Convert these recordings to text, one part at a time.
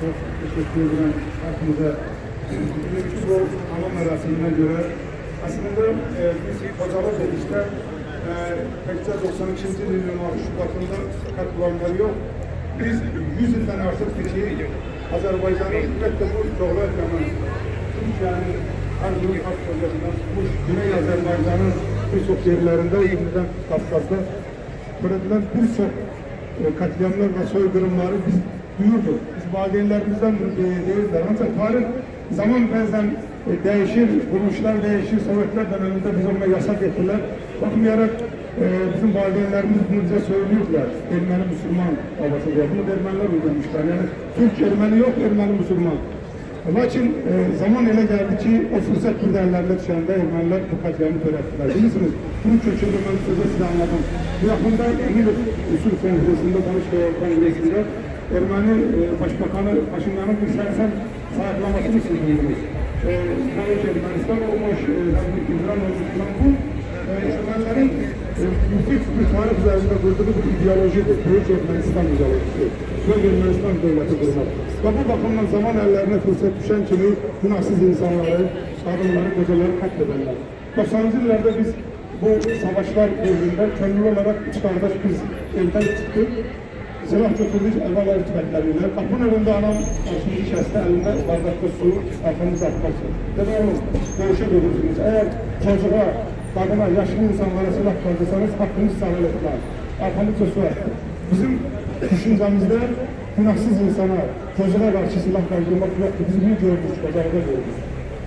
Çok teşekkür ederim hepinize. Bugünkü bu anma merasimine göre aslında e, biz Hocalar Dedik'te e, pekçe 92. yılın Şubat'ında katılanları yok. Biz 100 yıldan artık ki Azerbaycan'ın elbette bu doğru etmemiz. Türkiye'nin Erzurum Halk Projesi'nden tutmuş Güney Azerbaycan'ın birçok yerlerinde, İzmir'den Kafkas'ta türetilen birçok e, katliamlar ve soykırımları biz duyurduk. Biz valilerimizden değiller. Ancak tarih zaman bazen e, değişir, kuruluşlar değişir. Sovyetler döneminde biz ona yasak ettiler. Bakmayarak e, bizim validelerimiz bunu bize söylüyorlar. Ermeni Müslüman havası diye. Bunu Ermeniler uydurmuşlar. Yani Türk Ermeni yok, Ermeni Müslüman. Lakin e, zaman ele geldi ki o fırsat giderlerle düşende Ermeniler bu katliamı törettiler. Bilirsiniz, bunu köşede ben size anladım. Bu yakında İngiliz Usul Kongresi'nde, Danıştay Kongresi'nde Ermeni e, Başbakanı Paşinyan'ın sersem sayaklamasını sildiniz. E, ki Ermenistan olmuş, e, İran olmuş falan bu. E, Ermenilerin müthiş bir tarih üzerinde kurduğu bir ideolojidir. Büyük Ermenistan ideolojisi. Büyük Ermenistan devleti kurmak. Ve bu bakımdan zaman ellerine fırsat düşen kimi günahsız insanları, kadınları, kocaları katledenler. 90'lı yıllarda biz bu savaşlar devrinde gönüllü olarak üç kardeş biz evden çıktık. Silah götürdük evvel ev tüfekleriyle. Kapının önünde anam karşımızı kesti, elinde bardakta su, arkamız atması. Dedi oğlum, dövüşe görürsünüz. Eğer çocuğa, kadına, yaşlı insanlara silah koyduysanız hakkınız sahil etmez. Arkamızda su attı. Bizim düşüncemizde günahsız insana, çocuğa karşı silah kaldırmak yoktu. Biz bunu gördük, pazarda gördük.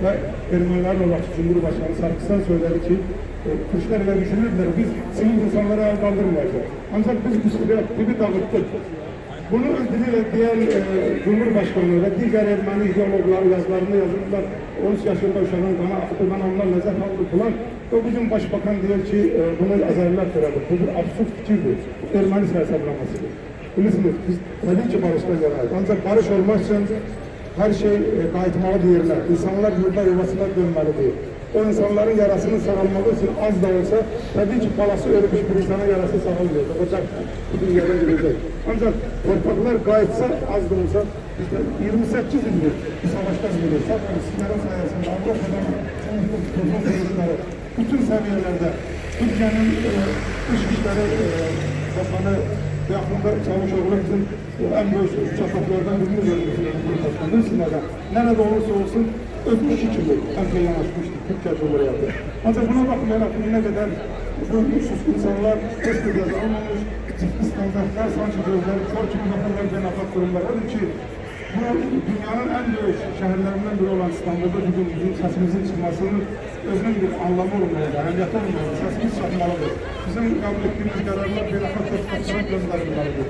Ve Ermenilerin olarak Cumhurbaşkanı Sarkisyan söyledi ki, e, Kürtler öyle düşünürler, biz sivil insanlara el kaldırmayacağız. Ancak biz bu gibi dağıttık. Bunu öldürüyle diğer e, Cumhurbaşkanı ve diğer Ermeni ideologlar yazılarında yazıldılar. 13 yaşında uşağın kana akıtılan onlar lezzet aldı falan. Ve bugün Başbakan diyor ki e, bunu Azeriler söyledi. Bu bir absürt fikirdir. Ermeni sersemlamasıdır. Bilirsiniz biz tabii ki barıştan yanayız. Ancak barış olmaz için her şey e, kayıtmalı yerine. İnsanlar yurda yuvasına dönmelidir. O insanların yarasını sarılmalı için az da olsa tabii ki palası ölmüş bir insana yarası sarılmıyor. Ocak bu dünyadan gelecek. Ancak torpaklar gayetse az da olsa işte 28 yıldır bu savaştan geliyor. Zaten sizlerin sayesinde Avrupa'dan toplum kuruluşları bütün seviyelerde Türkiye'nin e, dış işleri e, yakında bizim e, en büyük uçaklardan birini vermişler. Cumhurbaşkanı Nerede olursa olsun öpmüş içinde ülke yanaşmıştı Türkiye Cumhuriyeti. Ancak buna bakmayarak ne kadar sus insanlar test edildi olmamış, ciddi standartlar sanki gözleri kör gibi bakırlar cenab-ı kurumlar. Bu dünyanın en büyük şehirlerinden biri olan İstanbul'da bugün bizim sesimizin çıkmasının özünün bir anlamı olmalı, ahliyatı olmalı, sesimiz çıkmalıdır. Bizim kabul ettiğimiz kararlar rahat tutmasına gönderilmelidir.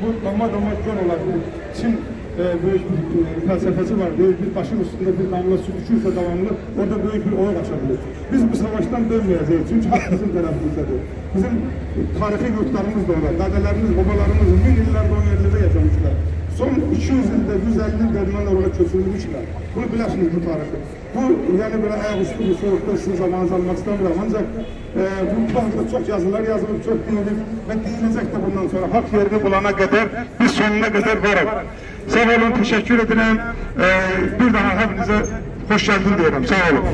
Bu damla göl olan bu Çin e, büyük bir e, felsefesi var. Büyük bir taşın üstünde bir damla su düşürse devamlı orada büyük bir oya açabilir. Biz bu savaştan dönmeyeceğiz. Çünkü hak bizim tarafımızdadır. Bizim tarihi yurtlarımız da orada. Dedelerimiz, babalarımız bin yıllarda o yerlerde yaşamışlar. Son 200 yılda, 150 yılda Ermeniler oraya köçürülmüşler. Bunu bilirsiniz bu tarihi. Bu yani böyle ayaküstü bir soğukta sizin zamanınızı almak istemiyorum. Ancak e, bu tarihte çok yazılar yazılır, çok değilir ve değilecek de bundan sonra hak yerini bulana kadar biz sonuna kadar varız. Sağ olun, teşekkür ederim. E, bir daha hepinize hoş geldin diyorum. Sağ olun.